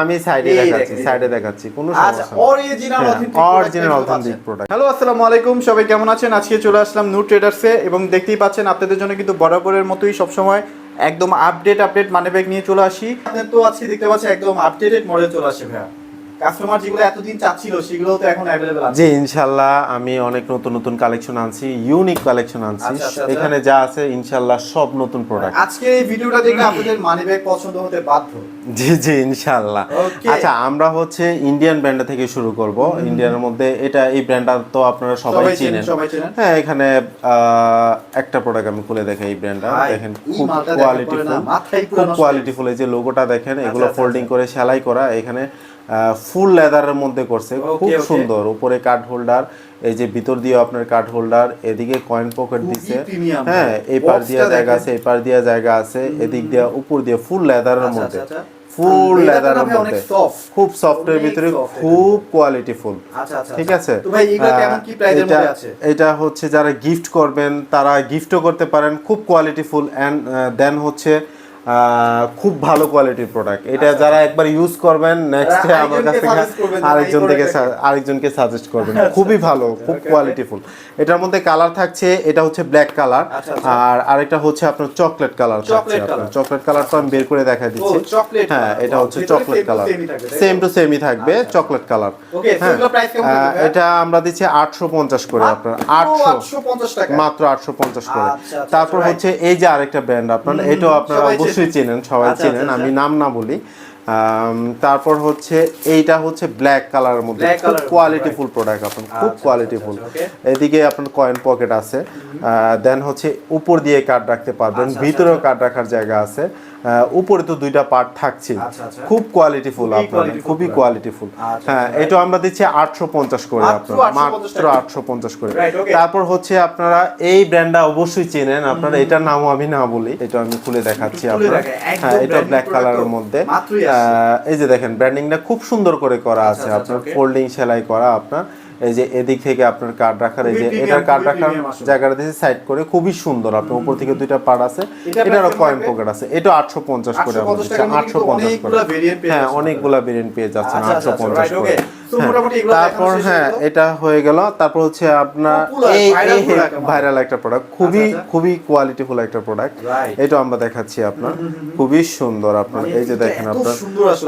আমি সাইডে দেখাচ্ছি সাইডে দেখাচ্ছি কোনো আচ্ছা সমস্যা অরিজিনাল হ্যাঁ, অথেন্টিক original হ্যালো আসসালামু আলাইকুম সবাই কেমন আছেন? আজকে চলে আসলাম ট্রেডার্সে এবং দেখতেই পাচ্ছেন আপনাদের জন্য কিন্তু বরাবরের মতোই সবসময় একদম আপডেট আপডেট মানি ব্যাগ নিয়ে চলে আসি। তো আজকে দেখতে পাচ্ছেন একদম আপডেটেড মডেল চলে আসে ভাইয়া। কাস্টমার যেগুলো এতদিন চাচ্ছিল সেগুলো তো এখন আছে। জি ইনশাল্লাহ আমি অনেক নতুন নতুন কালেকশন আনছি ইউনিক কালেকশন আনছি। আচ্ছা, আচ্ছা, আচ্ছা। এখানে যা আছে ইনশাল্লাহ সব নতুন প্রোডাক্ট আজকে এই ভিডিওটা দেখলে আপনাদের মানি ব্যাগ পছন্দ হতে বাধ্য। জি জি ইনশাল্লাহ। Okay. আচ্ছা আমরা হচ্ছে ইন্ডিয়ান ব্র্যান্ড থেকে শুরু করব। ইন্ডিয়ানের মধ্যে এটা এই ব্র্যান্ডটা তো আপনারা সবাই চিনেন হ্যাঁ এখানে একটা প্রোডাক্ট আমি খুলে দেখাই এই ব্র্যান্ডটা দেখেন খুব কোয়ালিটি খুব নষ্ট কোয়ালিটিফুল এই যে লোগোটা দেখেন এগুলো ফোল্ডিং। করে সেলাই করা। এখানে ফুল লেদারের মধ্যে করছে। খুব সুন্দর। উপরে কার্ড হোল্ডার এই যে ভিতর দিয়ে আপনার কার্ড হোল্ডার এদিকে কয়েন পকেট দিছে। হ্যাঁ এই পার দিয়ে জায়গা আছে এই পার দিয়ে জায়গা আছে এদিক দিয়ে উপর দিয়ে ফুল লেদারের আচ্ছা, মধ্যে। আচ্ছা, আচ্ছা। ফুল লেদারের মধ্যে। খুব সফটের ভিতরে খুব কোয়ালিটিফুল আচ্ছা আচ্ছা ঠিক। আছে? এটা- হচ্ছে যারা গিফট করবেন তারা গিফটও করতে পারেন। খুব কোয়ালিটিফুল অ্যান্ড দেন হচ্ছে খুব ভালো কোয়ালিটির প্রোডাক্ট এটা আচ্ছা, যারা একবার ইউজ করবেন নেক্সট আমার কাছ থেকে আরেকজন থেকে আরেকজনকে সাজেস্ট করবেন। আচ্ছা, খুবই আচ্ছা, ভালো খুব. কোয়ালিটিফুল এটার মধ্যে কালার থাকছে এটা হচ্ছে ব্ল্যাক কালার। আর আরেকটা হচ্ছে আপনার চকলেট কালার থাকছে আপনার। চকলেট কালারটা আমি বের করে দেখা দিচ্ছি। হ্যাঁ। এটা হচ্ছে চকলেট কালার তো? সেম টু সেমই থাকবে। চকলেট কালার থাকবে? ভাই? এটা আমরা দিচ্ছি আটশো পঞ্চাশ করে আপনার আটশো। মাত্র আটশো পঞ্চাশ করে। তারপর হচ্ছে এই যে আরেকটা ব্র্যান্ড আপনার এটাও আপনারা অবশ্যই চেনেন। সবাই আচ্ছা, চেনেন আচ্ছা, আমি আচ্ছা। নাম না বলি তারপর হচ্ছে এইটা হচ্ছে ব্ল্যাক কালারের মধ্যে খুব কোয়ালিটি ফুল কোয়ালিটিফুল প্রোডাক্ট আপনার খুব কোয়ালিটিফুল এদিকে আপনার কয়েন পকেট আছে দেন হচ্ছে উপর দিয়ে কার্ড রাখতে পারবেন ভিতরেও। কার্ড রাখার জায়গা আছে উপরে তো দুইটা পার্ট থাকছে আচ্ছা, আচ্ছা। খুব কোয়ালিটিফুল খুবই আপনার qualityful খুবই। কোয়ালিটিফুল আচ্ছা, হ্যাঁ আচ্ছা, এটা আমরা দিচ্ছি আটশো পঞ্চাশ করে আপনার 850 মাত্র আটশো পঞ্চাশ করে। তারপর হচ্ছে আপনারা এই ব্র্যান্ডটা অবশ্যই চেনেন। আপনারা এটার নামও আমি না বলি এটা আমি খুলে দেখাচ্ছি আপনার হ্যাঁ এটা ব্ল্যাক কালারের মধ্যে। আহ, এই যে দেখেন ব্র্যান্ডিংটা খুব সুন্দর করে করা আছে আপনার. ফোল্ডিং সেলাই করা আপনার। এই যে এদিক থেকে আপনার কার্ড রাখার এই যে এটার কার্ড রাখার জায়গাটা দিয়েছে সাইড করে খুবই সুন্দর। আপনার উপর থেকে দুইটা পার্ট আছে এটা এটারও কয়েন পকেট আছে। এটা আটশো পঞ্চাশ করে 850 দিচ্ছি। টাকার মধ্যে আটশো পঞ্চাশ করে। হ্যাঁ অনেকগুলা ভেরিয়েন্ট পেয়ে যাচ্ছেন আটশো পঞ্চাশ করে। হ্যাঁ, তারপর হ্যাঁ এটা হয়ে গেল। তারপর হচ্ছে আপনার এই। ভাইরাল একটা প্রোডাক্ট খুবই আচ্ছা, আচ্ছা। খুবই কোয়ালিটিফুল একটা প্রোডাক্ট এটা আমরা দেখাচ্ছি আপনার। খুবই সুন্দর আপনার। মানে এই যে দেখেন আপনার।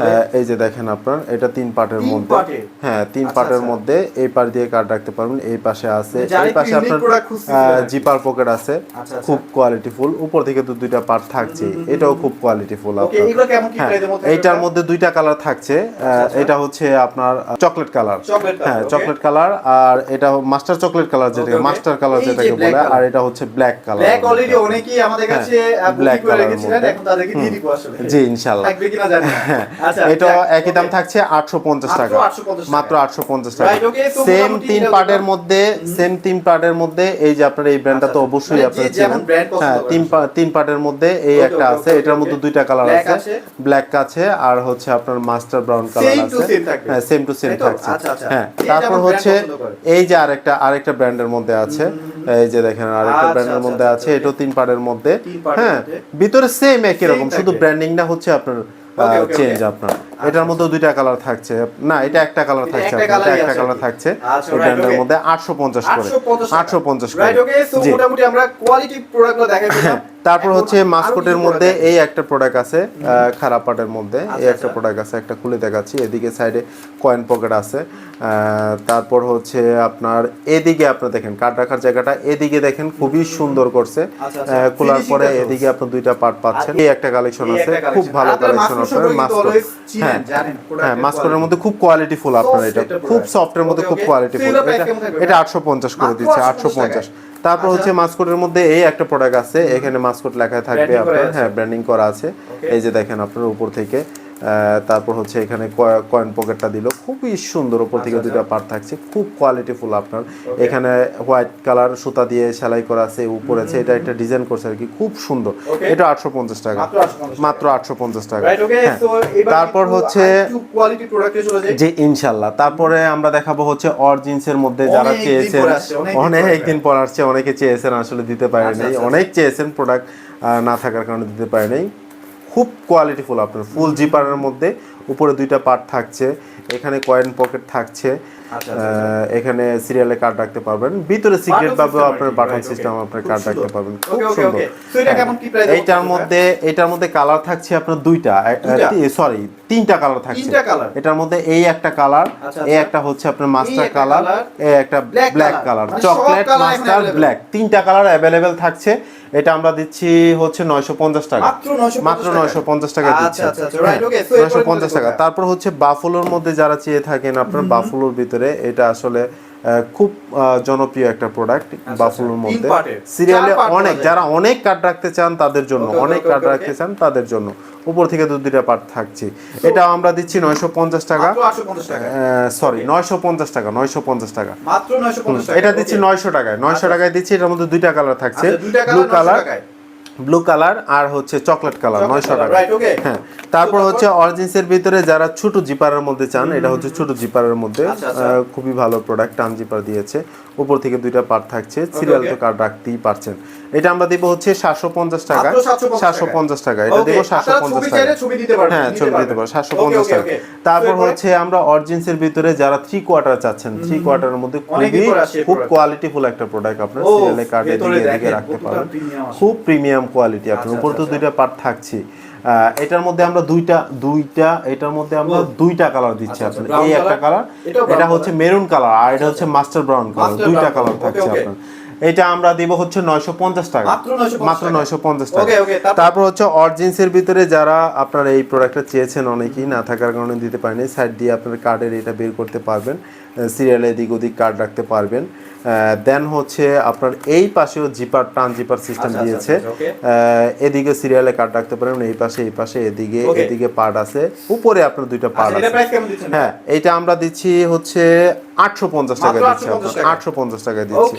আহ, এই যে দেখেন আপনার। এটা তিন পার্টের মধ্যে। হ্যাঁ তিন আচ্ছা, পার্টের। মধ্যে এই পার দিয়ে কার্ড রাখতে পারবেন। এই পাশে আছে। মানে এই পাশে আপনার। জিপার পকেট আছে। খুব কোয়ালিটিফুল উপর থেকে তো দুইটা পার্ট থাকছে। এটাও খুব কোয়ালিটিফুল এগুলো হ্যাঁ এইটার মধ্যে দুইটা কালার থাকছে। এটা হচ্ছে আপনার চকলেট কালার হ্যাঁ চকলেট কালার আর এটা মাস্টার চকলেট কালার যেটাকে মাস্টার কালার যেটাকে বলে আর এটা হচ্ছে ব্ল্যাক কালার ব্ল্যাক অলরেডি অনেকেই আমাদের কাছে হ্যাঁ, বুকিং black করে রেখেছিলেন এখন তাদেরকে দিয়ে দিব আসলে। জি ইনশাল্লাহ থাকবে কিনা জানি আচ্ছা এটা একই দাম থাকছে আটশো পঞ্চাশ মাত্র টাকা। 850 টাকা। মাত্র আটশো পঞ্চাশ টাকা। Right, okay, সেম তিন পার্টের মধ্যে সেম তিন পার্টের মধ্যে এই যে আপনার এই ব্র্যান্ডটা তো আচ্ছা, অবশ্যই মানে আপনার পছন্দ হ্যাঁ তিন তিন পার্টের মধ্যে এই একটা আছে এটার মধ্যে দুইটা কালার আছে। ব্ল্যাক আছে আর হচ্ছে আপনার মাস্টার ব্রাউন কালার আছে। হ্যাঁ সেম টু সেম? থাকছে। আচ্ছা, আচ্ছা। হ্যাঁ তারপর হচ্ছে এই যে আরেকটা আরেকটা ব্র্যান্ডের মধ্যে আছে। এই যে দেখেন আরেকটা ব্র্যান্ডের আচ্ছা, মধ্যে আছে। এটাও তিন পাড়ের মধ্যে। হ্যাঁ ভিতরে সেম একই রকম। শুধু। ব্র্যান্ডিংটা হচ্ছে আপনার চেঞ্জ আপনার। এটার মধ্যে দুইটা কালার থাকছে। না এটা একটা কালার থাকছে একটা এটা একটা কালার থাকছে। আচ্ছা, ব্র্যান্ডের মধ্যে আটশো পঞ্চাশ করে। 850 আটশো পঞ্চাশ করে। জি। মোটামুটি আমরা কোয়ালিটি প্রোডাক্টগুলো দেখাই তারপর হচ্ছে মাস্কটের মধ্যে এই একটা প্রোডাক্ট আছে খারাপ পাটের মধ্যে। এই আচ্ছা, একটা আচ্ছা। প্রোডাক্ট আছে একটা খুলে দেখাচ্ছি। এদিকে সাইডে কয়েন পকেট আছে। তারপর হচ্ছে আপনার এদিকে আপনার দেখেন কাঠ রাখার জায়গাটা এদিকে দেখেন খুবই সুন্দর করছে। আচ্ছা, আচ্ছা। খোলার পরে এদিকে আপনার দুইটা পার্ট পাচ্ছেন। এই একটা কালেকশন আছে খুব ভালো কালেকশন আছে মাস্কট always চিনেন, হ্যাঁ হ্যাঁ মাস্কটের মধ্যে খুব কোয়ালিটি ফুল আপনার এটা। খুব সফটের মধ্যে খুব কোয়ালিটি price এটা এটা আটশো পঞ্চাশ করে দিচ্ছে আটশো পঞ্চাশ তারপর আচ্ছা। হচ্ছে মাস্কটের মধ্যে এই একটা প্রোডাক্ট আছে এখানে মাস্কট লেখা থাকবে আপনার হ্যাঁ ব্র্যান্ডিং করা আছে। এই যে দেখেন আপনার উপর থেকে। তারপর হচ্ছে এখানে কয়েন পকেটটা দিল। খুবই সুন্দর উপর থেকে আচ্ছা, দুইটা পার্ট থাকছে। খুব কোয়ালিটিফুল আপনার। এখানে হোয়াইট কালার সুতা দিয়ে সেলাই করা আছে উপরে আছে। এটা একটা ডিজাইন করছে আর কি। খুব সুন্দর। এটা আটশো পঞ্চাশ টাকা। মাত্র আটশো পঞ্চাশ টাকা। হ্যাঁ। তারপর হচ্ছে যে ইনশাল্লাহ তারপরে আমরা দেখাবো হচ্ছে অরজিন্সের মধ্যে যারা চেয়েছেন অনেক দিন পরে। একদিন পর আসছে। অনেকে চেয়েছেন আসলে দিতে পারে আচ্ছা, আচ্ছা, অনেক চেয়েছেন প্রোডাক্ট না থাকার কারণে দিতে পারে নাই খুব কোয়ালিটিফুল আপনার ফুল জিপারের মধ্যে উপরে দুইটা পার্ট থাকছে এখানে কয়েন পকেট থাকছে আচ্ছা, আহ, এখানে সিরিয়ালে কার্ড রাখতে পারবেন। ভিতরে সিক্রেট ভাবে আপনার বাটন সিস্টেম আপনার কার্ড রাখতে পারবেন খুব সুন্দর। এটা। কেমন কি price এইটার মধ্যে এটার মধ্যে কালার থাকছে আপনার দুইটা? সরি তিনটা কালার থাকছে? এটার মধ্যে এই একটা কালার আচ্ছা, এই আচ্ছা। একটা হচ্ছে আপনার মাস্টার কালার এই একটা black colour chocolate master black তিনটা কালার অ্যাভেলেবেল থাকছে। এটা আমরা দিচ্ছি হচ্ছে নয়শো পঞ্চাশ টাকা। মাত্র 950 টাকা? নয়শো পঞ্চাশ টাকা আচ্ছা, দিচ্ছি। আচ্ছা, আচ্ছা, রাইট ওকে so এরপরে নয়শো পঞ্চাশ টাকা। তারপর হচ্ছে বাফলোর মধ্যে যারা চেয়ে থাকেন আপনার বাফলোর ভিতরে এটা আসলে খুব জনপ্রিয় একটা প্রোডাক্ট বাফলোর তিন মধ্যে। সিরিয়ালে অনেক যারা অনেক কার্ড রাখতে চান তাদের জন্য অনেক কার্ড রাখতে চান তাদের জন্য। উপর থেকে দু দুইটা পার্ট থাকছে। এটা আমরা দিচ্ছি নয়শো পঞ্চাশ টাকা। মাত্র 850 টাকা। সরি নয়শো পঞ্চাশ টাকা নয়শো পঞ্চাশ টাকা। মাত্র 950 টাকা। এটা দিচ্ছি নয়শো টাকায়। নয়শো আচ্ছা। টাকায় দিচ্ছি এটার মধ্যে দুইটা কালার থাকছে। আচ্ছা, ব্লু কালার। ব্লু কালার আর হচ্ছে চকলেট কালার নয়শো টাকা। হ্যাঁ তারপর হচ্ছে অরিজিন্সের ভিতরে যারা ছোট জিপারের মধ্যে চান এটা হচ্ছে ছোট জিপারের মধ্যে আচ্ছা, আচ্ছা। খুবই ভালো প্রোডাক্ট টান জিপার দিয়েছে। উপর থেকে দুইটা পার্ট থাকছে সিরিয়াল তো কার্ড রাখতেই পারছেন। এটা আমরা দিব হচ্ছে সাতশো পঞ্চাশ টাকা। সাতশো পঞ্চাশ টাকা। এটা দিব সাতশো পঞ্চাশ টাকা। হ্যাঁ ছবি দিতে পারবেন। পারো সাতশো পঞ্চাশ টাকা। তারপর হচ্ছে আমরা অরিজিন্সের ভিতরে যারা থ্রি কোয়ার্টার চাচ্ছেন থ্রি কোয়ার্টারের মধ্যে খুবই খুব কোয়ালিটিফুল একটা প্রোডাক্ট আপনার সিরিয়ালে কার্ড এদিকে এদিকে দেখেন, রাখতে পারেন খুব প্রিমিয়াম কোয়ালিটি আপনার আচ্ছা, উপর তো আচ্ছা, দুইটা পার্ট থাকছে। এটার মধ্যে আমরা দুইটা দুইটা এটার মধ্যে আমরা দুইটা কালার দিচ্ছি আচ্ছা, আচ্ছা, আপনার। এই একটা কালার এটা হচ্ছে মেরুন কালার আর এটা হচ্ছে মাস্টার ব্রাউন কালার দুইটা কালার থাকছে. আপনার। এটা আমরা দিব হচ্ছে নয়শো পঞ্চাশ টাকা। মাত্র 950 টাকা। নয়শো পঞ্চাশ টাকা? তারপর হচ্ছে অরিজিন্সের ভিতরে যারা আপনারা এই প্রোডাক্টটা চেয়েছেন অনেকেই না থাকার কারণে দিতে পারেনি সাইড দিয়ে আপনার কার্ডের এটা বের করতে পারবেন সিরিয়ালে এদিক ওদিক কার্ড রাখতে পারবেন। দেন হচ্ছে আপনার এই পাশেও জিপার টান জিপার সিস্টেম আচ্ছা, আচ্ছা, দিয়েছে। আচ্ছা, এদিকে সিরিয়ালে কার্ড রাখতে পারেন এই পাশে এই পাশে এদিকে এদিকে পার্ট আছে। উপরে আপনার দুইটা পার্ট আছে? হ্যাঁ এটা আমরা দিচ্ছি হচ্ছে আটশো পঞ্চাশ টাকা দিচ্ছি আটশো পঞ্চাশ টাকা দিচ্ছি।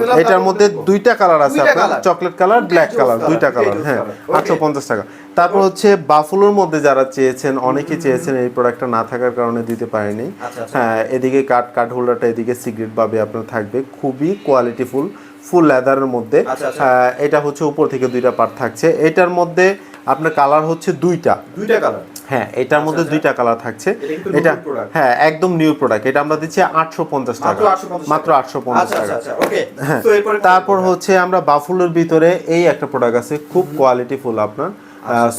ফেললাম, এটার মধ্যে দুইটা কালার আছে আপনার। চকলেট কালার ব্ল্যাক কালার দুইটা কালার হ্যাঁ আটশো পঞ্চাশ টাকা। তারপর হচ্ছে বাফুলোর মধ্যে যারা চেয়েছেন অনেকে চেয়েছেন এই প্রোডাক্টটা না থাকার কারণে দিতে পারেনি। হ্যাঁ এদিকে কাঠ কাঠ হোল্ডারটা এদিকে সিগারেট ভাবে আপনার থাকবে খুবই কোয়ালিটিফুল ফুল লেদারের মধ্যে। আচ্ছা, আচ্ছা। হ্যাঁ, এটা হচ্ছে উপর থেকে দুইটা পার্ট থাকছে। এটার মধ্যে আপনার কালার হচ্ছে দুইটা। দুইটা কালার হ্যাঁ এটার মধ্যে আচ্ছা। দুইটা কালার থাকছে। এটা। হ্যাঁ একদম নিউ প্রোডাক্ট এটা আমরা দিচ্ছি আটশো পঞ্চাশ টাকা। মাত্র আটশো পঞ্চাশ টাকা। হ্যাঁ তারপর হচ্ছে আমরা বাফুলের ভিতরে এই একটা প্রোডাক্ট আছে খুব কোয়ালিটিফুল আপনার।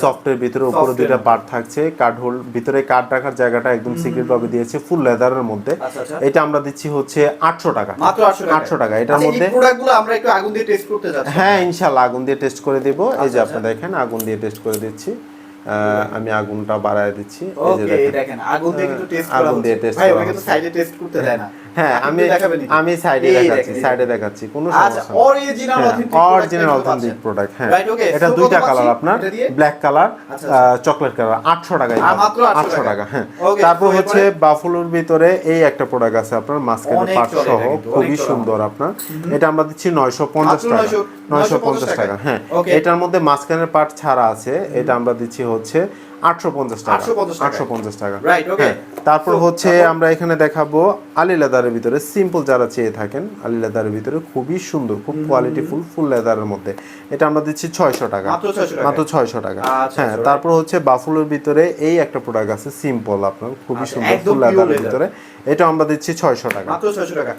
সফটের ভিতরে উপরে দুইটা। পার্ট থাকছে কার্ড হোল ভিতরে কার্ড রাখার জায়গাটা একদম সিক্রেট ভাবে দিয়েছে ফুল লেদারের মধ্যে। আচ্ছা, আচ্ছা। এটা আমরা দিচ্ছি হচ্ছে আটশো টাকা। মাত্র 800 টাকা এটার আচ্ছা, মধ্যে এই প্রোডাক্টগুলো আমরা একটু আগুন দিয়ে টেস্ট করতে যাচ্ছি। হ্যাঁ ইনশাল্লাহ আগুন দিয়ে টেস্ট করে দিব। এই যে আচ্ছা, আপনি দেখেন আগুন দিয়ে টেস্ট করে দিচ্ছি। আহ, আমি আগুনটা বাড়ায় দিচ্ছি। এই যে দেখেন। আগুন দিয়ে টেস্ট করা আগুন দিয়ে। ভাই ওকে তো সাইডে টেস্ট করতে দেয় না। হ্যাঁ আমি আমি সাইডে দেখাচ্ছি সাইডে দেখাচ্ছি কোনো সমস্যা original authentic original authentic product হ্যাঁ। এটা দুইটা কালার আপনার ব্ল্যাক কালার চকলেট কালার আটশো টাকায় মাত্র 800 আটশো টাকা। টাকা হ্যাঁ। তারপর হচ্ছে? বাফুলোর ভিতরে এই একটা প্রোডাক্ট আছে আপনার মাঝখানে পাট সহ খুবই সুন্দর আপনার। এটা আমরা দিচ্ছি নয়শো পঞ্চাশ মাত্র টাকা 900 নয়শো পঞ্চাশ টাকা টাকা। হ্যাঁ। এটার মধ্যে মাঝখানের পার্ট ছাড়া আছে এটা আমরা দিচ্ছি হচ্ছে আটশো পঞ্চাশ টাকা। আটশো পঞ্চাশ টাকা। হ্যাঁ, তারপর হচ্ছে আমরা এখানে দেখাবো আলি লেদারের ভিতরে। সিম্পল যারা চেয়ে থাকেন আলি লেদারের ভিতরে খুবই সুন্দর খুব কোয়ালিটিফুল ফুল লেদারের মধ্যে। এটা আমরা দিচ্ছি ছয়শো টাকা। মাত্র 600 টাকা। মাত্র ছয়শো টাকা। আচ্ছা, হ্যাঁ তারপর হচ্ছে বাফুলোর ভিতরে এই একটা প্রোডাক্ট আছে সিম্পল আপনার খুবই আচ্ছা, সুন্দর ফুল লেদারের ভিতরে। এটা আমরা দিচ্ছি ছয়শো টাকা। মাত্র 600 টাকা।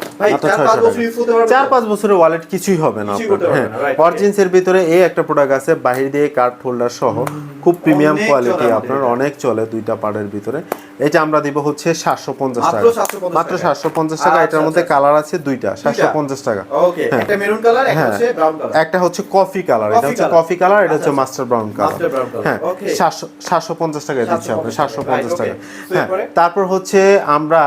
চার পাঁচ বছরের ওয়ালেট কিছুই হবে না আপনার। হ্যাঁ. অরিজিন্সের ভিতরে এই একটা প্রোডাক্ট আছে বাহির দিয়ে কার্ড হোল্ডার সহ। খুব প্রিমিয়াম কোয়ালিটি আপনার অনেক চলে দুইটা পার্টের ভিতরে। এটা আমরা দিব হচ্ছে সাতশো পঞ্চাশ টাকা। মাত্র সাতশো পঞ্চাশ টাকা আচ্ছা, এটার মধ্যে কালার আছে দুইটা সাতশো পঞ্চাশ টাকা। হ্যাঁ। কালার একটা হচ্ছে কফি কালার এটা হচ্ছে কফি কালার এটা হচ্ছে আচ্ছা, মাস্টার ব্রাউন কালার হ্যাঁ সাতশো পঞ্চাশ টাকা দিচ্ছি আপনি সাতশো পঞ্চাশ টাকা। হ্যাঁ তারপর হচ্ছে আমরা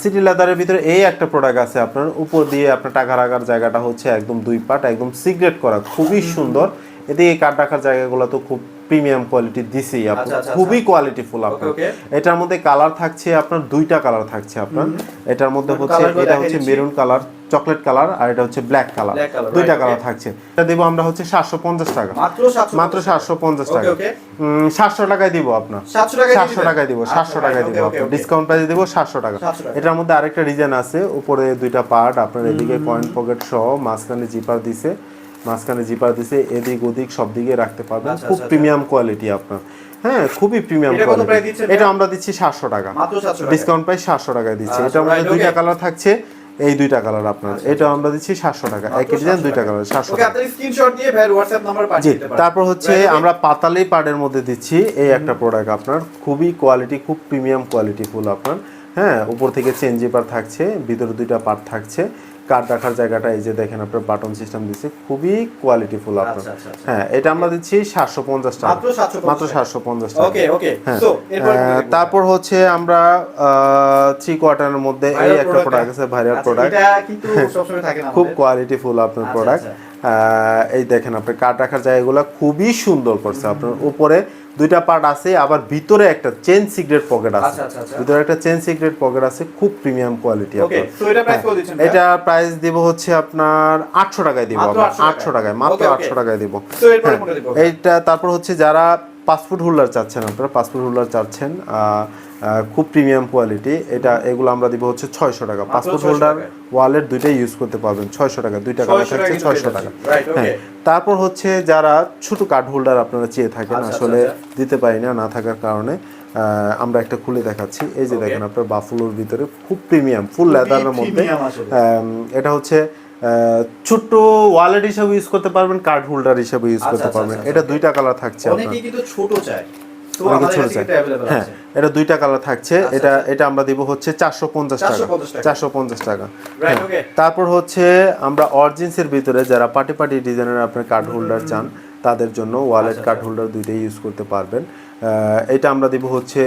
সিটি লেদারের ভিতরে এই একটা প্রোডাক্ট আছে আপনার উপর দিয়ে আপনার টাকা রাখার জায়গাটা হচ্ছে একদম দুই পাট একদম সিগারেট করা খুবই সুন্দর। এদিকে কাঠ রাখার জায়গাগুলো তো খুব প্রিমিয়াম কোয়ালিটি আচ্ছা, আপনার আচ্ছা, খুবই কোয়ালিটিফুল আপনার। এটার মধ্যে কালার থাকছে আপনার দুইটা কালার থাকছে আপনার। এটার মধ্যে হচ্ছে এটা হচ্ছে মেরুন কালার চকলেট কালার আর এটা হচ্ছে ব্ল্যাক কালার দুইটা কালার থাকছে। এটা দেবো আমরা হচ্ছে সাতশো পঞ্চাশ টাকা। মাত্র 700 মাত্র সাতশো পঞ্চাশ ওকে টাকা। ওকে সাতশো টাকায় দিব আপনার। 700 টাকায় সাতশো? টাকায় দিব আচ্ছা, সাতশো টাকায় দিব. ডিসকাউন্ট প্রাইসে দিব সাতশো টাকা। 700 টাকা। এটার মধ্যে আরেকটা ডিজাইন আছে উপরে দুইটা পার্ট আপনার এদিকে কয়েন পকেট সহ মাঝখানে জিপার দিছে। মাঝখানে জিপার দিছে এদিক ওদিক সব দিকে রাখতে পারবেন। আচ্ছা, খুব আচ্ছা, প্রিমিয়াম কোয়ালিটি আপনার। হ্যাঁ খুবই প্রিমিয়াম এটা কোয়ালিটি এটা আমরা দিচ্ছি সাতশো টাকা। মাত্র 700 টাকা। ডিসকাউন্ট প্রাইস সাতশো টাকায় দিচ্ছি। আচ্ছা, এটার মধ্যে দুইটা কালার থাকছে। এই দুইটা কালার আপনার। এটা আমরা দিচ্ছি সাতশো টাকা। একই ডিজাইন দুইটা কালার সাতশো জি তারপর হচ্ছে আমরা পাতালি পাড়ের মধ্যে দিচ্ছি। এই একটা প্রোডাক্ট আপনার। খুবই কোয়ালিটি খুব প্রিমিয়াম কোয়ালিটি ফুল আপনার। হ্যাঁ উপর থেকে চেন জিপার থাকছে ভিতরে দুইটা পার্ট থাকছে। কার্ড রাখার জায়গাটা এই যে দেখেন আপনার বাটন সিস্টেম দিচ্ছে খুবই কোয়ালিটিফুল আপনার। আচ্ছা, আচ্ছা, আচ্ছা। হ্যাঁ এটা আমরা দিচ্ছি সাতশো পঞ্চাশ টাকা। মাত্র 750 মাত্র সাতশো পঞ্চাশ টাকা। হ্যাঁ। তারপর হচ্ছে আমরা থ্রি কোয়ার্টারের মধ্যে এই একটা প্রোডাক্ট আছে ভাইরাল আচ্ছা, প্রোডাক্ট এটা কিন্তু সবসময় থাকে না খুব কোয়ালিটিফুল কোয়ালিটি ফুল আপনার আচ্ছা, প্রোডাক্ট আচ্ছা। এই দেখেন আপনি কাঠ রাখার জায়গাগুলো খুবই সুন্দর করছে আপনার। উপরে দুইটা পার্ট আছে আবার ভিতরে একটা চেন সিক্রেট পকেট আছে। আচ্ছা, আচ্ছা, আচ্ছা। ভিতরে একটা চেন সিক্রেট পকেট আছে খুব প্রিমিয়াম কোয়ালিটি এটা প্রাইস কত দিচ্ছেন এটা প্রাইস দিব হচ্ছে আপনার আটশো টাকায় দিব মাত্র 800 আটশো টাকায়? মাত্র. আটশো টাকায় দিব। হ্যাঁ, দিব? এইটা তারপর হচ্ছে যারা পাসপোর্ট হোল্ডার চাচ্ছেন আপনারা পাসপোর্ট হোল্ডার চাচ্ছেন খুব প্রিমিয়াম কোয়ালিটি। এটা এগুলো আমরা দিব হচ্ছে ছয়শো টাকা। পাসপোর্ট হোল্ডার ওয়ালেট দুইটাই ইউজ করতে পারবেন ছয়শো টাকা দুইটা কালার 600 থাকছে ছয়শো টাকা। হ্যাঁ তারপর হচ্ছে যারা ছোট কার্ড হোল্ডার আপনারা চেয়ে থাকেন আচ্ছা, আসলে আচ্ছা, দিতে পারি না না থাকার কারণে আমরা একটা খুলে দেখাচ্ছি। এই যে দেখেন আপনার বাফুলোর ভিতরে খুব প্রিমিয়াম ফুল লেদারের মধ্যে। এটা হচ্ছে ছোট্ট ওয়ালেট হিসাবে ইউজ করতে পারবেন কার্ড হোল্ডার হিসাবে ইউজ আচ্ছা, করতে আচ্ছা, পারবেন। আচ্ছা, এটা। দুইটা কালার থাকছে অনেকেই কিন্তু ছোট চায়। ছোট হ্যাঁ এটা দুইটা কালার থাকছে। এটা। এটা আমরা দিব হচ্ছে চারশো পঞ্চাশ টাকা। চারশো পঞ্চাশ টাকা। হ্যাঁ। তারপর হচ্ছে আমরা অরজিন্সের ভিতরে যারা পার্টি পার্টি ডিজাইনের আপনার কার্ড হোল্ডার চান তাদের জন্য ওয়ালেট কার্ড হোল্ডার দুইটাই ইউজ করতে পারবেন। এটা আমরা দিব হচ্ছে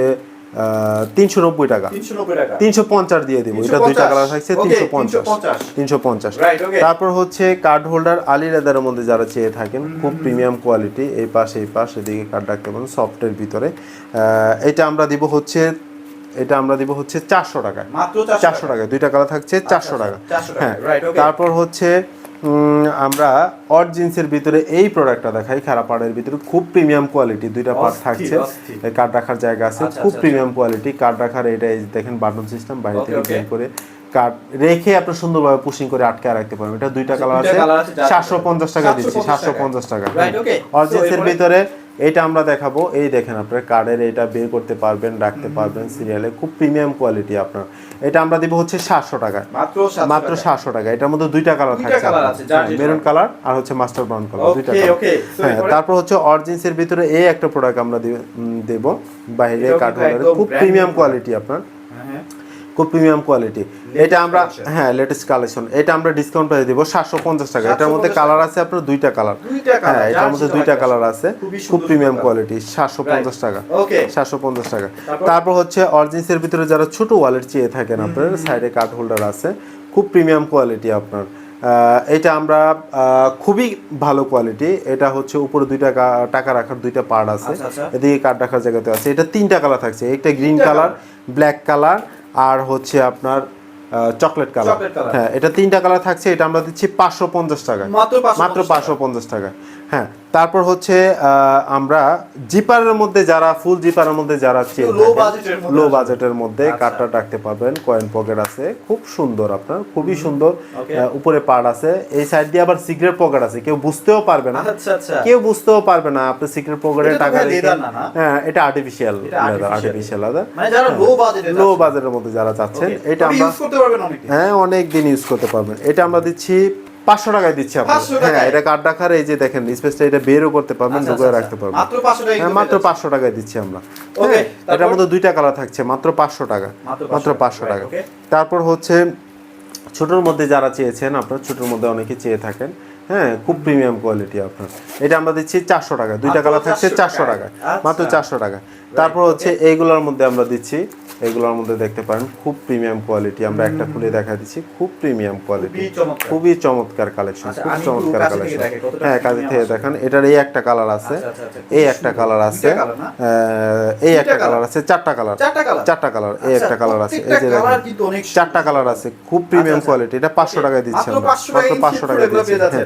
তিনশো নব্বই টাকা। 390 তিনশো পঞ্চাশ দিয়ে দিব। এটা দুইটা 350 কালার থাকছে তিনশো পঞ্চাশ। 350 তিনশো পঞ্চাশ। তারপর হচ্ছে কার্ড হোল্ডার আলি লেদারের মধ্যে যারা চেয়ে থাকেন খুব প্রিমিয়াম কোয়ালিটি এই পাশ এই পাশ এদিকে কার্ড রাখতে পারেন সফটের ভিতরে। এটা আমরা দিব হচ্ছে এটা আমরা দিব হচ্ছে চারশো মাত্র চারশো টাকায়। দুইটা কালার থাকছে চারশো টাকা 400 টাকা, হ্যাঁ তারপর হচ্ছে আমরা অড জিন্সের ভিতরে এই প্রোডাক্টটা দেখাই। খারাপ পাড়ের ভিতরে খুব প্রিমিয়াম কোয়ালিটি দুইটা পার্ট থাকছে। কার্ড রাখার জায়গা আছে আচ্ছা, খুব আচ্ছা, প্রিমিয়াম কোয়ালিটি কার্ড রাখার এটা এই দেখেন বাটন সিস্টেম বাইরে থেকে. বের করে কার্ড রেখে আপনি সুন্দরভাবে পুশিং করে আটকে রাখতে পারবেন। এটা দুইটা আচ্ছা, কালার আছে colour আছে, সাতশো পঞ্চাশ টাকা দিচ্ছি সাতশো পঞ্চাশ টাকা। অরজিন্সের ভিতরে এটা আমরা দেখাবো। এই দেখেন আপনার কার্ডের এটা বের করতে পারবেন রাখতে পারবেন সিরিয়ালে। খুব প্রিমিয়াম কোয়ালিটি আপনার। এটা আমরা দিব হচ্ছে সাতশো টাকা। মাত্র 700 মাত্র টাকা। সাতশো টাকা। এটার মধ্যে দুইটা কালার থাকছে। মেরুন কালার আর হচ্ছে মাস্টার ব্রাউন কালার দুইটা হ্যাঁ তারপর হচ্ছে অরিজিন্সের ভিতরে এই একটা প্রোডাক্ট আমরা দেবো। বাইরে কার্ড খুব প্রিমিয়াম কোয়ালিটি আপনার। খুব প্রিমিয়াম কোয়ালিটি এটা আমরা হ্যাঁ লেটেস্ট কালেকশন এটা আমরা ডিসকাউন্ট প্রাইস দিব সাতশো পঞ্চাশ টাকা। এটার মধ্যে কালার আছে আপনার দুইটা কালার হ্যাঁ এটার মধ্যে দুইটা কালার আছে। খুব প্রিমিয়াম কোয়ালিটি সাতশো পঞ্চাশ টাকা. সাতশো পঞ্চাশ টাকা। তারপর? হচ্ছে অরজিন্সের ভিতরে যারা ছোট ওয়ালেট চেয়ে থাকেন আপনার সাইডে কার্ড হোল্ডার আছে খুব প্রিমিয়াম কোয়ালিটি আপনার। এটা আমরা খুবই ভালো কোয়ালিটি এটা হচ্ছে উপরে দুইটা টাকা রাখার দুইটা পার্ট আছে। আচ্ছা, আচ্ছা। এদিকে কার্ড রাখার জায়গাতে আছে। এটা তিনটা কালার থাকছে। একটা গ্রিন কালার ব্ল্যাক কালার আর হচ্ছে আপনার চকলেট কালার হ্যাঁ এটা তিনটা কালার থাকছে এটা আমরা দিচ্ছি পাঁচশো পঞ্চাশ টাকায়। মাত্র 550 মাত্র পাঁচশো পঞ্চাশ টাকা হ্যাঁ তারপর হচ্ছে আমরা জিপারের মধ্যে যারা ফুল জিপারের মধ্যে যারা চেয়ে লো বাজেটের মধ্যে কাটটা কার্ডটা রাখতে পারবেন। কয়েন পকেট আছে খুব সুন্দর আপনার খুবই সুন্দর উপরে পার্ট আছে। এই সাইড দিয়ে আবার সিক্রেট পকেট আছে কেউ বুঝতেও পারবে না। আচ্ছা আচ্ছা। কেউ বুঝতেও পারবে না আপনি সিক্রেট পকেটে টাকা? হ্যাঁ এটা আর্টিফিশিয়াল। আর্টিফিশিয়াল মানে যারা লো বাজেটে লো বাজেটের মধ্যে যারা চাচ্ছেন এটা আমরা ইউজ করতে পারবেন অনেক হ্যাঁ অনেক দিন ইউজ করতে পারবেন। এটা আমরা দিচ্ছি পাঁচশো টাকায় দিচ্ছি আপনার 500 টাকায়? হ্যাঁ এটা কার্ড রাখার এই যে দেখেন স্পেসটা এটা বেরও করতে পারবেন ঢুকে ঢুকিয়ে রাখতে পারবেন। মাত্র 500 টাকায় হ্যাঁ মাত্র পাঁচশো টাকায় দিচ্ছি আমরা। হ্যাঁ, এটার? মধ্যে দুইটা কালার থাকছে মাত্র পাঁচশো টাকা। মাত্র মাত্র 500 পাঁচশো টাকা তারপর হচ্ছে ছোটোর মধ্যে যারা চেয়েছেন আপনার ছোটোর মধ্যে অনেকে চেয়ে থাকেন। হ্যাঁ খুব প্রিমিয়াম কোয়ালিটি আপনার। এটা আমরা দিচ্ছি চারশো টাকা। দুইটা কালার থাকছে চারশো টাকা। টাকা। মাত্র আচ্ছা। চারশো টাকা তারপর হচ্ছে এইগুলোর মধ্যে আমরা দিচ্ছি এগুলোর মধ্যে দেখতে পারেন খুব প্রিমিয়াম কোয়ালিটি আমরা একটা খুলে দেখা দিচ্ছি খুব প্রিমিয়াম কোয়ালিটি খুবই চমৎকার। কালেকশন আচ্ছা, খুব চমৎকার কালেকশন হ্যাঁ কাজে থেকে। দেখেন এটার এই একটা কালার আছে আচ্ছা, আচ্ছা, আচ্ছা, এই একটা কালার আছে এই একটা কালার আছে চারটা কালার চারটা কালার এই একটা কালার আছে এই যে দেখেন। চারটা কালার আছে খুব প্রিমিয়াম আচ্ছা, কোয়ালিটি এটা পাঁচশো টাকায় দিচ্ছি আমরা মাত্র পাঁচশো টাকায় দিচ্ছি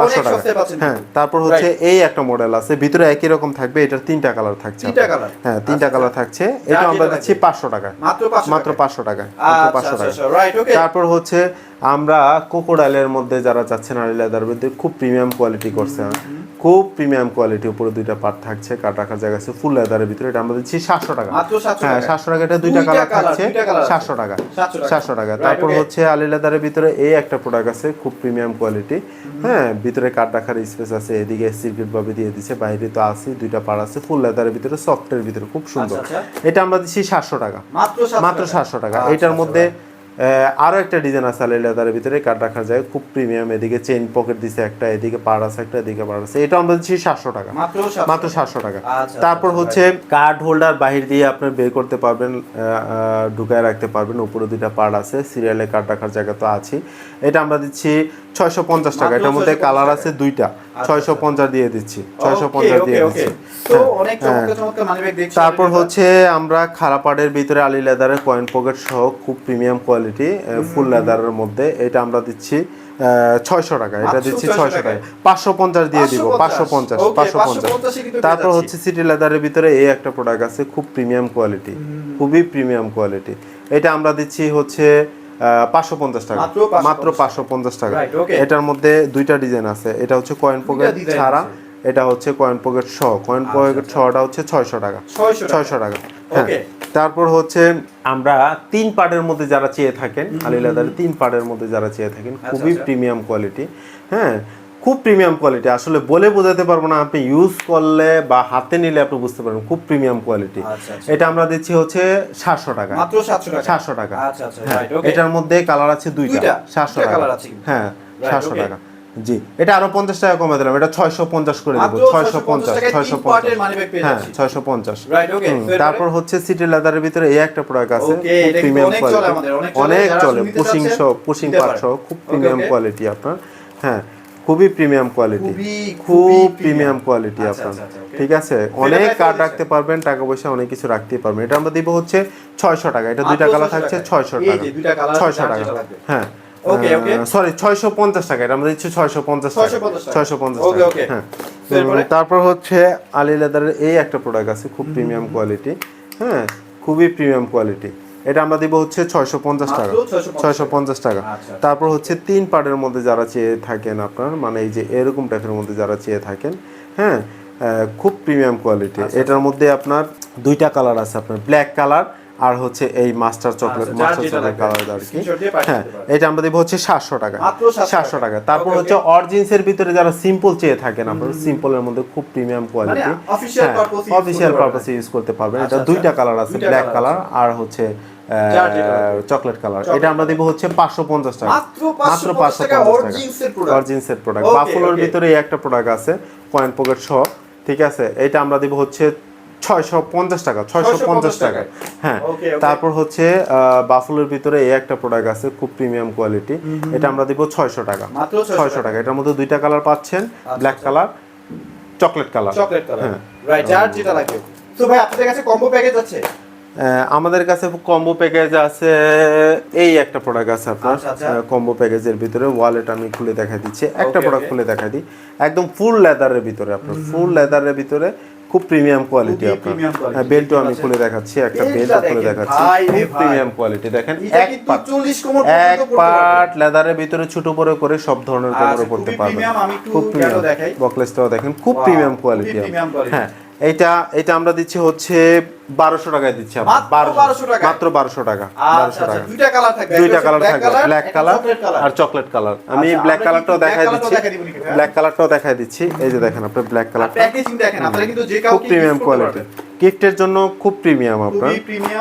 যাচ্ছেন। হ্যাঁ পাঁচশো টাকা হ্যাঁ তারপর হচ্ছে এই একটা মডেল আছে ভিতরে একই রকম থাকবে এটার তিনটা কালার থাকছে। হ্যাঁ তিনটা আচ্ছা, কালার থাকছে। এটা আমরা দিচ্ছি। পাঁচশো টাকা। মাত্র 500 পাঁচশো টাকা আচ্ছা, পাঁচশো আচ্ছা, টাকা। আচ্ছা। তারপর হচ্ছে আমরা কোকোডাইলের মধ্যে যারা চাচ্ছেন আড়ি লেদার মধ্যে খুব প্রিমিয়াম কোয়ালিটি করছে খুব প্রিমিয়াম কোয়ালিটি উপরে দুইটা পার্ট থাকছে কাট রাখার জায়গা আছে ফুল লেদারের ভিতরে। এটা আমরা দিচ্ছি সাতশো টাকা। হ্যাঁ সাতশো টাকা এটা দুইটা কালার থাকছে। সাতশো টাকা। 700 টাকা। সাতশো টাকা। তারপর হচ্ছে আলি লেদারের ভিতরে এই একটা প্রোডাক্ট আছে খুব প্রিমিয়াম কোয়ালিটি হ্যাঁ ভিতরে কাট রাখার স্পেস আছে এদিকে সিক্রেট ভাবে দিয়ে দিছে বাইরে তো আছে দুইটা পার আছে ফুল লেদারের ভিতরে সফটের ভিতরে খুব সুন্দর। আচ্ছা, এটা আমরা দিচ্ছি সাতশো টাকা। মাত্র। সাতশো টাকা। আচ্ছা, এটার আচ্ছা, মধ্যে right। আহ, আরও একটা ডিজাইন আছে আলি লেদারের ভিতরে কাট রাখা যায় খুব প্রিমিয়াম এদিকে চেইন পকেট দিছে একটা এদিকে পার আছে একটা এদিকে পার আছে। এটা আমরা দিচ্ছি সাতশো টাকা। মাত্র মাত্র সাতশো টাকা। আচ্ছা, তারপর আচ্ছা, হচ্ছে কার্ড হোল্ডার বাহির দিয়ে আপনি বের করতে পারবেন ঢুকায় রাখতে পারবেন। উপরে দুইটা পার্ট আছে সিরিয়ালে কার্ড রাখার জায়গা তো আছে এটা আমরা দিচ্ছি ছয়শো পঞ্চাশ টাকা। এটার মধ্যে কালার আছে দুইটা। আচ্ছা, ছয়শো আচ্ছা। পঞ্চাশ দিয়ে দিচ্ছি। ছয়শো পঞ্চাশ দিয়ে দিচ্ছি। হ্যাঁ। তারপর হচ্ছে আমরা খারাপাড়ের ভিতরে আলি লেদারের কয়েন পকেট সহ খুব প্রিমিয়াম কোয়ালিটি ফুল লেদারের মধ্যে। এটা আমরা দিচ্ছি ছয়শো টাকা। এটা দিচ্ছি ছয়শো টাকা। পাঁচশো পঞ্চাশ দিয়ে দিব পাঁচশো পঞ্চাশ। পাঁচশো পঞ্চাশ 550 কিন্তু পেয়ে তারপর হচ্ছে সিটি লেদারের ভিতরে এই একটা প্রোডাক্ট আছে খুব প্রিমিয়াম কোয়ালিটি খুবই প্রিমিয়াম কোয়ালিটি এটা আমরা দিচ্ছি হচ্ছে পাঁচশো পঞ্চাশ টাকা। মাত্র পাঁচশো পঞ্চাশ। টাকা। এটার মধ্যে দুইটা ডিজাইন আছে। এটা হচ্ছে কয়েন পকেট ছাড়া এটা হচ্ছে কয়েন পকেট শ। কয়েন আচ্ছা, পকেট শটা হচ্ছে ছয়শো টাকা। ছয়শো টাকা। হ্যাঁ। তারপর হচ্ছে আমরা তিন পার্টের মধ্যে যারা চেয়ে থাকেন আলী তিন পার্টের মধ্যে যারা চেয়ে থাকেন আচ্ছা, খুবই আচ্ছা। প্রিমিয়াম কোয়ালিটি হ্যাঁ। খুব প্রিমিয়াম কোয়ালিটি আসলে বলে বোঝাতে পারব না আপনি ইউজ করলে বা হাতে নিলে আপনি বুঝতে পারবেন খুব প্রিমিয়াম কোয়ালিটি আচ্ছা, আচ্ছা। এটা আমরা দিচ্ছি হচ্ছে সাতশো টাকা। মাত্র 700 টাকা? সাতশো টাকা। আচ্ছা আচ্ছা হ্যাঁ এটার মধ্যে কালার আছে দুইটা। সাতশো টাকা। হ্যাঁ সাতশো টাকা। জি এটা আরও পঞ্চাশ টাকা কমে দিলাম এটা ছয়শো পঞ্চাশ করে দেবো ছয়শো পঞ্চাশ ছয়শো money bag পেয়ে হ্যাঁ ছয়শো পঞ্চাশ। তারপর হচ্ছে সিটি লেদারের ভিতরে এই একটা প্রোডাক্ট আছে প্রিমিয়াম কোয়ালিটি অনেক চলে পুশিং সহ পুশিং পার্ট সহ খুব প্রিমিয়াম কোয়ালিটি আপনার। হ্যাঁ খুবই প্রিমিয়াম কোয়ালিটি খুব প্রিমিয়াম কোয়ালিটি আচ্ছা, আপনার। আচ্ছা, আচ্ছা। ঠিক আছে? অনেক কার্ড রাখতে পারবেন টাকা পয়সা অনেক কিছু রাখতে পারবেন। এটা আমরা দিব হচ্ছে ছয়শো টাকা। এটা দুইটা কালার থাকছে। ছয়শো টাকা। ছয়শো টাকা। হ্যাঁ। সরি ছয়শো পঞ্চাশ টাকা। এটা আমরা দিচ্ছি ছয়শো পঞ্চাশ টাকা। ছয়শো পঞ্চাশ টাকা। হ্যাঁ। তারপর হচ্ছে আলি লেদারের এই একটা প্রোডাক্ট আছে খুব প্রিমিয়াম কোয়ালিটি হ্যাঁ খুবই প্রিমিয়াম কোয়ালিটি এটা আমরা দিব হচ্ছে ছয়শো পঞ্চাশ টাকা। ছয়শো পঞ্চাশ টাকা। আচ্ছা। তারপর হচ্ছে তিন পার্টের মধ্যে যারা চেয়ে থাকেন আপনার মানে এই যে এরকম টাইপের মধ্যে যারা চেয়ে থাকেন হ্যাঁ খুব প্রিমিয়াম কোয়ালিটি আচ্ছা, এটার মধ্যে আপনার দুইটা কালার আছে আপনার ব্ল্যাক কালার আর হচ্ছে এই মাস্টার চকলেট আচ্ছা, মাস্টার চকলেট কালার আর কি। হ্যাঁ এটা আমরা দিব হচ্ছে সাতশো টাকা। মাত্র 700 সাতশো টাকা। তারপর হচ্ছে okay. অরিজিনসের ভিতরে যারা সিম্পল চেয়ে থাকেন আপনারা সিম্পলের মধ্যে খুব প্রিমিয়াম কোয়ালিটি মানে purpose use অফিসিয়াল পারপাসে ইউজ করতে পারবেন। আচ্ছা, এটা আচ্ছা। দুইটা কালার আছে ব্ল্যাক কালার আর হচ্ছে। চকলেট কালার এটা আমরা দিব হচ্ছে পাঁচশো পঞ্চাশ টাকা। মাত্র 550 টাকা Origins এর। অরিজিনসের প্রোডাক্ট বাফলোর ভিতরে একটা প্রোডাক্ট আছে কয়েন পকেট সহ ঠিক আছে? এটা আমরা দিব হচ্ছে ছয়শো পঞ্চাশ টাকা ছয়শো পঞ্চাশ 650 টাকা। হ্যাঁ. তারপর হচ্ছে বাফলোর ভিতরে এই একটা প্রোডাক্ট আছে খুব প্রিমিয়াম কোয়ালিটি এটা আমরা দিব ছয়শো টাকা। ছয়শো টাকা। এটার মধ্যে দুইটা কালার পাচ্ছেন ব্ল্যাক আচ্ছা। Colour chocolate colour chocolate colour হ্যাঁ। রাইট যার যেটা লাগবে তো ভাই আপনাদের কাছে কম্বো প্যাকেজ আছে? আমাদের কাছে কম্বো প্যাকেজ আছে এই একটা প্রোডাক্ট আছে আপনার। আচ্ছা, আচ্ছা। কম্বো প্যাকেজের ভিতরে ওয়ালেট আমি খুলে দেখা দিচ্ছি। একটা প্রোডাক্ট খুলে দেখা দিই। একদম ফুল লেদারের ভিতরে আপনার। ফুল লেদারের ভিতরে খুব প্রিমিয়াম কোয়ালিটি আপনার। হ্যাঁ বেল্টও আমি খুলে দেখাচ্ছি একটা বেল্ট খুলে দেখাচ্ছি। খুব প্রিমিয়াম কোয়ালিটি দেখেন এক পাট। পার্ট 40 কোমর এক পার্ট লেদারের ভিতরে ছোট বড় করে সব ধরনের আচ্ছা, কোমরে পড়তে পারবেন। premium, আমি একটু খুব প্রিমিয়াম দেখাই। বকলেসটাও দেখেন খুব প্রিমিয়াম কোয়ালিটি হ্যাঁ এইটা এটা আমরা দিচ্ছি হচ্ছে বারোশো টাকায় দিচ্ছি। মাত্র বারোশো। 1200 টাকায়? মাত্র বারোশো টাকা। আচ্ছা বারোশো আচ্ছা টাকা। দুইটা কালার থাকবে। কালার ব্ল্যাক কালার আর চকলেট কালার আমি আচ্ছা, ব্ল্যাক কালারটাও দেখাই দিচ্ছি? ব্ল্যাক কালারটাও দেখাই দিচ্ছি। এই যে দেখেন ব্ল্যাক আপনারা কিন্তু যে খুব প্রিমিয়াম কোয়ালিটি। গিফটের জন্য খুব প্রিমিয়াম আপনার।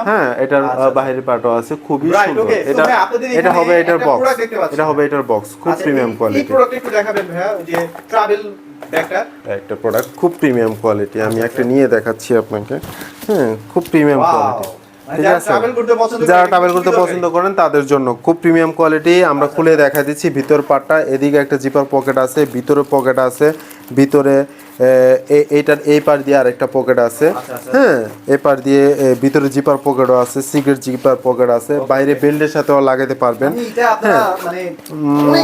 হ্যাঁ এটার আচ্ছা, আচ্ছা। বাহিরের পাটও আছে খুবই সুন্দর। এটা এটা হবে এটার বক্স। এটা হবে এটার বক্স খুব আচ্ছা, প্রিমিয়াম কোয়ালিটি প্রোডাক্ট একটু দেখাবেন ভাইয়া যে ট্রাভেল ব্যাগটা একটা প্রোডাক্ট খুব প্রিমিয়াম কোয়ালিটি আমি আচ্ছা, একটা নিয়ে দেখাচ্ছি আপনাকে। হ্যাঁ খুব প্রিমিয়াম কোয়ালিটি মানে ঠিক যারা আছে? ট্রাভেল করতে? পছন্দ করেন তাদের জন্য খুব প্রিমিয়াম কোয়ালিটি আমরা খুলে দেখা দিচ্ছি ভিতর পাটটা এদিকে একটা জিপার পকেট আছে ভিতরে পকেট আছে। ভিতরে এইটার এই পার দিয়ে আরেকটা পকেট আছে। আচ্ছা, আচ্ছা। হ্যাঁ এই পার দিয়ে ভিতরে জিপার পকেটও আছে সিগারেট জিপার পকেট আছে। বাইরে বেল্টের সাথেও লাগাতে পারবেন। আপনারা মানে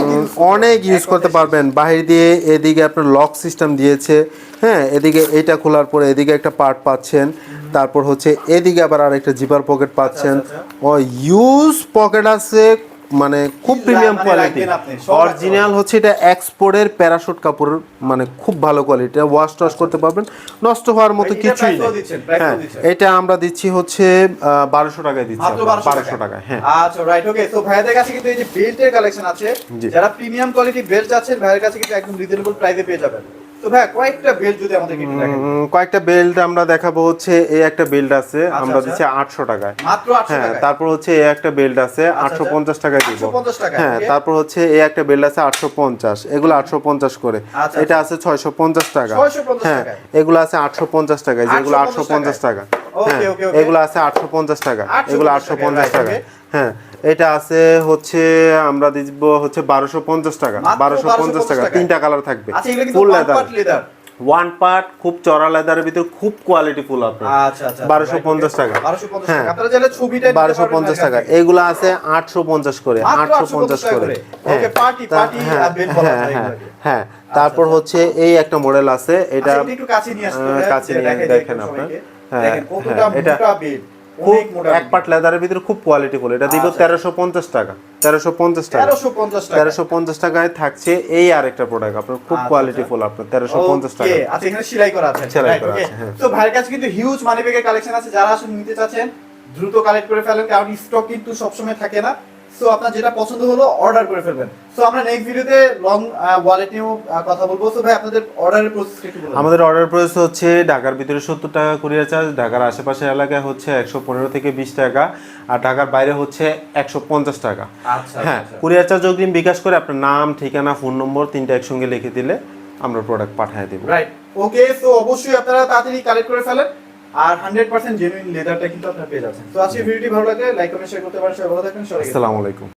অনেক। ইউজ করতে পারবেন। বাহির দিয়ে এদিকে আপনার লক সিস্টেম দিয়েছে। হ্যাঁ এদিকে এইটা খোলার পরে এদিকে একটা পার্ট পাচ্ছেন। তারপর হচ্ছে এদিকে আবার আরেকটা জিপার পকেট পাচ্ছেন। আচ্ছা, ও ইউজ পকেট আছে মানে খুব প্রিমিয়াম কোয়ালিটি অরিজিনাল হচ্ছে এটা এক্সপোর্টের প্যারাশুট কাপড় মানে খুব ভালো কোয়ালিটি ওয়াশ টশ করতে পারবেন। নষ্ট হওয়ার মতো কিছুই নেই। হ্যাঁ এটা আমরা দিচ্ছি হচ্ছে বারোশো টাকায় দিচ্ছি মাত্র 1200 বারোশো টাকায়। হ্যাঁ। আচ্ছা রাইট ওকে তো ভাইয়াদের কাছে কিন্তু এই যে বেল্টের কালেকশন আছে যারা প্রিমিয়াম কোয়ালিটি বেল্ট চাচ্ছেন ভাইয়ের কাছে কিন্তু একদম রিজনেবল প্রাইসে পেয়ে যাবেন। কয়েকটা বেল্ট আমরা দেখাবো হচ্ছে এই একটা বেল্ট আছে আমরা আচ্ছা। দিচ্ছি আটশো টাকায়। হ্যাঁ তারপর হচ্ছে এই একটা বেল্ট আছে আটশো পঞ্চাশ টাকায় দিব। 850 টাকা, হ্যাঁ তারপর হচ্ছে এই একটা বেল্ট আছে আটশো পঞ্চাশ এগুলো আটশো পঞ্চাশ করে। আচ্ছা, এটা আছে ছয়শো পঞ্চাশ টাকা। হ্যাঁ এগুলো আছে আটশো পঞ্চাশ টাকায় যেগুলো আটশো পঞ্চাশ টাকা। হ্যাঁ. এগুলো আছে আটশো পঞ্চাশ টাকা। 850 এগুলো আটশো পঞ্চাশ টাকা, হ্যাঁ এটা আছে হচ্ছে আমরা দিব হচ্ছে বারোশো পঞ্চাশ টাকা। বারোশো পঞ্চাশ টাকা তিনটা কালার থাকবে। আচ্ছা ফুল লেদার ওয়ান পার্ট খুব চড়া লেদারের ভিতর খুব কোয়ালিটি ফুল আপনার। আচ্ছা আচ্ছা বারোশো পঞ্চাশ টাকা। 1250 হ্যাঁ বারোশো পঞ্চাশ টাকা। এগুলো আছে আটশো পঞ্চাশ করে আটশো পঞ্চাশ করে। হ্যাঁ হ্যাঁ, হ্যাঁ, হ্যাঁ, হ্যাঁ তারপর হচ্ছে এই একটা মডেল আছে এটা কাছে নিয়ে দেখেন আপনার। হ্যাঁ, দেখেন কতটা হ্যাঁ, মোটা বেড খুব এক পার্ট লেদারের ভিতরে খুব কোয়ালিটি এটা দিব আচ্ছা। তেরোশো পঞ্চাশ টাকা তেরোশো পঞ্চাশ টাকা। তেরোশো পঞ্চাশ টাকায় থাকছে এই আরেকটা প্রোডাক্ট আপনার খুব আচ্ছা, কোয়ালিটি আচ্ছা। ফুল আপনার তেরোশো পঞ্চাশ টাকা। আচ্ছা এখানে সেলাই করা আছে। সেলাই করা আছে, হ্যাঁ। তো ভাইয়ের কাছে কিন্তু হিউজ মানি ব্যাগের কালেকশন আছে যারা আসলে নিতে চাচ্ছেন দ্রুত কালেক্ট করে ফেলেন কারণ স্টক কিন্তু সবসময় থাকে না। সো আপনার যেটা পছন্দ হলো অর্ডার করে ফেলবেন। সো আমরা নেক্সট ভিডিওতে লং ওয়ালেট নিয়েও কথা বলব। সো ভাই আপনাদের অর্ডারের প্রসেস একটু বলুন। আমাদের অর্ডার প্রসেস হচ্ছে ঢাকার ভিতরে সত্তর টাকা কুরিয়ার চার্জ ঢাকার আশেপাশে এলাকায় হচ্ছে একশো পনেরো থেকে বিশ টাকা আর ঢাকার বাইরে হচ্ছে একশো পঞ্চাশ টাকা। আচ্ছা হ্যাঁ আচ্ছা। কুরিয়ার চার্জ অগ্রিম বিকাশ করে আপনার নাম ঠিকানা ফোন নম্বর তিনটা একসঙ্গে লিখে দিলে আমরা প্রোডাক্ট পাঠিয়ে দেবো। রাইট ওকে সো অবশ্যই আপনারা তাড়াতাড়ি কালেক্ট করে ফেলেন। আর হান্ড্রেড পার্সেন্ট জেনুইন লেদারটা কিন্তু আপনারা পেয়ে যাচ্ছেন। তো আজকে ভিডিওটি ভালো লাগে লাইক কমেন্ট শেয়ার করতে পারেন। সবাই ভালো থাকবেন। সবাই আসসালামু আলাইকুম।